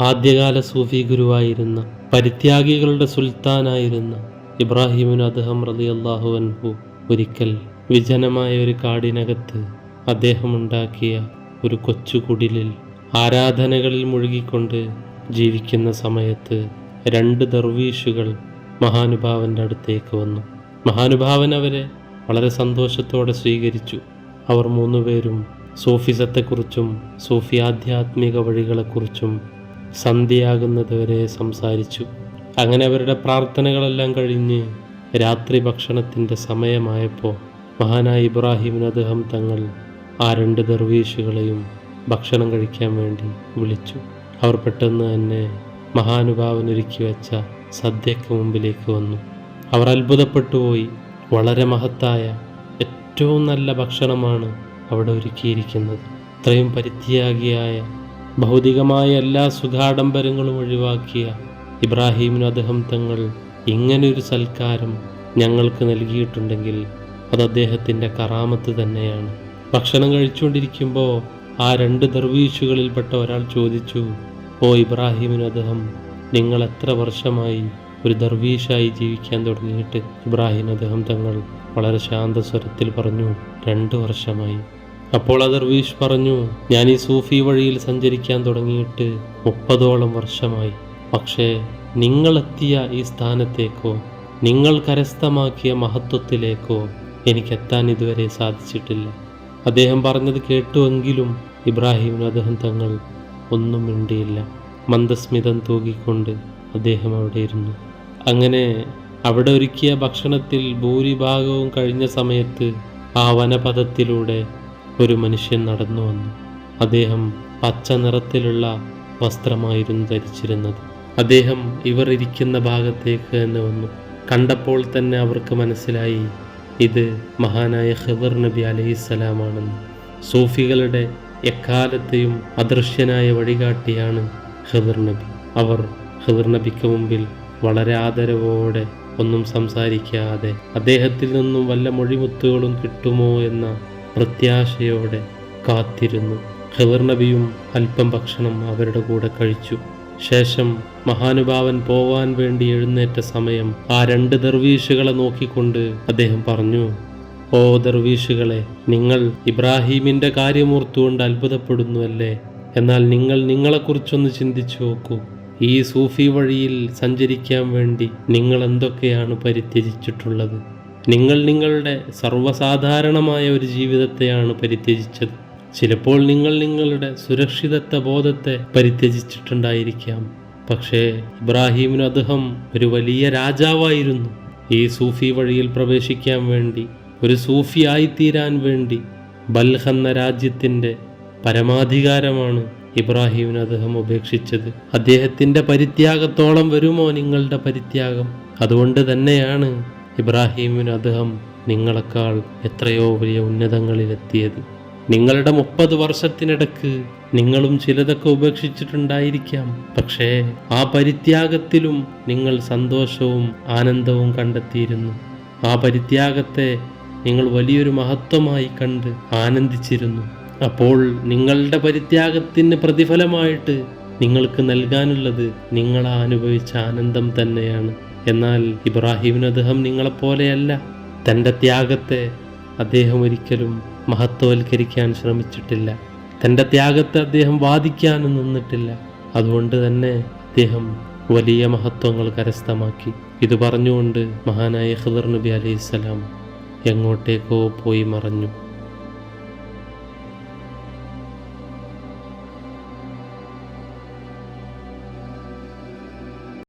ആദ്യകാല സൂഫി ഗുരുവായിരുന്ന പരിത്യാഗികളുടെ സുൽത്താനായിരുന്ന ഇബ്രാഹിമിന് അദ്ദേഹം റളിയല്ലാഹു അൻഹു ഒരിക്കൽ വിജനമായ ഒരു കാടിനകത്ത് അദ്ദേഹം ഉണ്ടാക്കിയ ഒരു കൊച്ചുകുടിലിൽ ആരാധനകളിൽ മുഴുകിക്കൊണ്ട് ജീവിക്കുന്ന സമയത്ത് രണ്ട് ദർവീഷുകൾ മഹാനുഭാവന്റെ അടുത്തേക്ക് വന്നു. മഹാനുഭാവൻ അവരെ വളരെ സന്തോഷത്തോടെ സ്വീകരിച്ചു. അവർ മൂന്നുപേരും സൂഫിസത്തെക്കുറിച്ചും സൂഫി ആധ്യാത്മിക വഴികളെക്കുറിച്ചും സന്ധ്യയാകുന്നതുവരെ സംസാരിച്ചു. അങ്ങനെ അവരുടെ പ്രാർത്ഥനകളെല്ലാം കഴിഞ്ഞ് രാത്രി ഭക്ഷണത്തിന്റെ സമയമായപ്പോൾ മഹാനായ ഇബ്രാഹിമിന് അദ്ദേഹം തങ്ങൾ ആ രണ്ട് ദർവീഷുകളെയും ഭക്ഷണം കഴിക്കാൻ വേണ്ടി വിളിച്ചു. അവർ പെട്ടെന്ന് തന്നെ മഹാനുഭാവൻ ഒരുക്കി വെച്ച സദ്യക്ക് മുമ്പിലേക്ക് വന്നു. അവർ അത്ഭുതപ്പെട്ടു പോയി വളരെ മഹത്തായ ഏറ്റവും നല്ല ഭക്ഷണമാണ് അവിടെ ഒരുക്കിയിരിക്കുന്നത്. ഇത്രയും പരിത്യാഗിയായ ഭൗതികമായ എല്ലാ സുഖാഡംബരങ്ങളും ഒഴിവാക്കിയ ഇബ്രാഹിമിന് അദ്ദേഹം തങ്ങൾ ഇങ്ങനൊരു സൽക്കാരം ഞങ്ങൾക്ക് നൽകിയിട്ടുണ്ടെങ്കിൽ അത് അദ്ദേഹത്തിന്റെ കറാമത്ത് തന്നെയാണ്. ഭക്ഷണം കഴിച്ചുകൊണ്ടിരിക്കുമ്പോൾ ആ രണ്ട് ദർവീഷുകളിൽപ്പെട്ട ഒരാൾ ചോദിച്ചു ഓ ഇബ്രാഹിമിന് അദ്ദേഹം നിങ്ങൾ എത്ര വർഷമായി ഒരു ദർവീഷായി ജീവിക്കാൻ തുടങ്ങിയിട്ട്? ഇബ്രാഹിം അദ്ദേഹം തങ്ങൾ വളരെ ശാന്തസ്വരത്തിൽ പറഞ്ഞു രണ്ട് വർഷമായി. അപ്പോൾ ആ ദർവീഷ് പറഞ്ഞു ഞാൻ ഈ സൂഫി വഴിയിൽ സഞ്ചരിക്കാൻ തുടങ്ങിയിട്ട് മുപ്പതോളം വർഷമായി. പക്ഷേ നിങ്ങളെത്തിയ ഈ സ്ഥാനത്തേക്കോ നിങ്ങൾ കരസ്ഥമാക്കിയ മഹത്വത്തിലേക്കോ എനിക്കെത്താൻ ഇതുവരെ സാധിച്ചിട്ടില്ല. അദ്ദേഹം പറഞ്ഞത് കേട്ടുവെങ്കിലും ഇബ്രാഹിമിന് അദ്ദേഹം തങ്ങൾ ഒന്നും മിണ്ടിയില്ല. മന്ദസ്മിതം തൂകിക്കൊണ്ട് അദ്ദേഹം അവിടെ ഇരുന്നു. അങ്ങനെ അവിടെ ഒരുക്കിയ ഭക്ഷണത്തിൽ ഭൂരിഭാഗവും കഴിഞ്ഞ സമയത്ത് ആ വനപഥത്തിലൂടെ ഒരു മനുഷ്യൻ നടന്നു വന്നു. അദ്ദേഹം പച്ച നിറത്തിലുള്ള വസ്ത്രമായിരുന്നു ധരിച്ചിരുന്നത്. അദ്ദേഹം ഇവർ ഇരിക്കുന്ന ഭാഗത്തേക്ക് തന്നെ വന്നു. കണ്ടപ്പോൾ തന്നെ അവർക്ക് മനസ്സിലായി ഇത് മഹാനായ ഖബർ നബി അലൈഹിസ്സലാമാണെന്ന് സൂഫികളുടെ എക്കാലത്തെയും അദൃശ്യനായ വഴികാട്ടിയാണ് ഖബർ നബി. അവർ ഖബർ നബിക്ക് മുമ്പിൽ വളരെ ആദരവോടെ ഒന്നും സംസാരിക്കാതെ അദ്ദേഹത്തിൽ നിന്നും വല്ല മൊഴിമുത്തുകളും കിട്ടുമോ എന്ന പ്രത്യാശയോടെ കാത്തിരുന്നു. ഖബർ നബിയും അല്പം ഭക്ഷണം അവരുടെ കൂടെ കഴിച്ചു. ശേഷം മഹാനുഭാവൻ പോവാൻ വേണ്ടി എഴുന്നേറ്റ സമയം ആ രണ്ട് ദർവീഷുകളെ നോക്കിക്കൊണ്ട് അദ്ദേഹം പറഞ്ഞു ഓ ദർവീഷുകളെ നിങ്ങൾ ഇബ്രാഹീമിന്റെ കാര്യമോർത്തുകൊണ്ട് അത്ഭുതപ്പെടുന്നുവല്ലേ? എന്നാൽ നിങ്ങൾ നിങ്ങളെക്കുറിച്ചൊന്ന് ചിന്തിച്ചു നോക്കൂ. ഈ സൂഫി വഴിയിൽ സഞ്ചരിക്കാൻ വേണ്ടി നിങ്ങൾ എന്തൊക്കെയാണ് പരിത്യജിച്ചിട്ടുള്ളത്? നിങ്ങൾ നിങ്ങളുടെ സർവസാധാരണമായ ഒരു ജീവിതത്തെയാണ് പരിത്യജിച്ചത്. ചിലപ്പോൾ നിങ്ങൾ നിങ്ങളുടെ സുരക്ഷിതത്വ ബോധത്തെ പരിത്യജിച്ചിട്ടുണ്ടായിരിക്കാം. പക്ഷേ ഇബ്രാഹിമിന് അദ്ദേഹം ഒരു വലിയ രാജാവായിരുന്നു. ഈ സൂഫി വഴിയിൽ പ്രവേശിക്കാൻ വേണ്ടി ഒരു സൂഫി ആയിത്തീരാൻ വേണ്ടി ബൽഹ് രാജ്യത്തിന്റെ പരമാധികാരമാണ് ഇബ്രാഹിമിന് അദ്ദേഹം ഉപേക്ഷിച്ചത്. അദ്ദേഹത്തിന്റെ പരിത്യാഗത്തോളം വരുമോ നിങ്ങളുടെ പരിത്യാഗം? അതുകൊണ്ട് തന്നെയാണ് ഇബ്രാഹിമിന് അദ്ദേഹം നിങ്ങളെക്കാൾ എത്രയോ വലിയ ഉന്നതങ്ങളിലെത്തിയത്. നിങ്ങളുടെ മുപ്പത് വർഷത്തിനിടക്ക് നിങ്ങളും ചിലതൊക്കെ ഉപേക്ഷിച്ചിട്ടുണ്ടായിരിക്കാം. പക്ഷേ ആ പരിത്യാഗത്തിലും നിങ്ങൾ സന്തോഷവും ആനന്ദവും കണ്ടെത്തിയിരുന്നു. ആ പരിത്യാഗത്തെ നിങ്ങൾ വലിയൊരു മഹത്വമായി കണ്ട് ആനന്ദിച്ചിരുന്നു. അപ്പോൾ നിങ്ങളുടെ പരിത്യാഗത്തിന് പ്രതിഫലമായിട്ട് നിങ്ങൾക്ക് നൽകാനുള്ളത് നിങ്ങളാ അനുഭവിച്ച ആനന്ദം തന്നെയാണ്. എന്നാൽ ഇബ്രാഹിമിന് അദ്ദേഹം നിങ്ങളെപ്പോലെയല്ല. തന്റെ ത്യാഗത്തെ അദ്ദേഹം ഒരിക്കലും മഹത്വവൽക്കരിക്കാൻ ശ്രമിച്ചിട്ടില്ല. തന്റെ ത്യാഗത്തെ അദ്ദേഹം വാദിക്കാനും നിന്നിട്ടില്ല. അതുകൊണ്ട് തന്നെ അദ്ദേഹം വലിയ മഹത്വങ്ങൾ കരസ്ഥമാക്കി. ഇത് പറഞ്ഞുകൊണ്ട് മഹാനായ ഖദർ നബി അലൈഹിസ്സലാം എങ്ങോട്ടേക്കോ പോയി മറഞ്ഞു.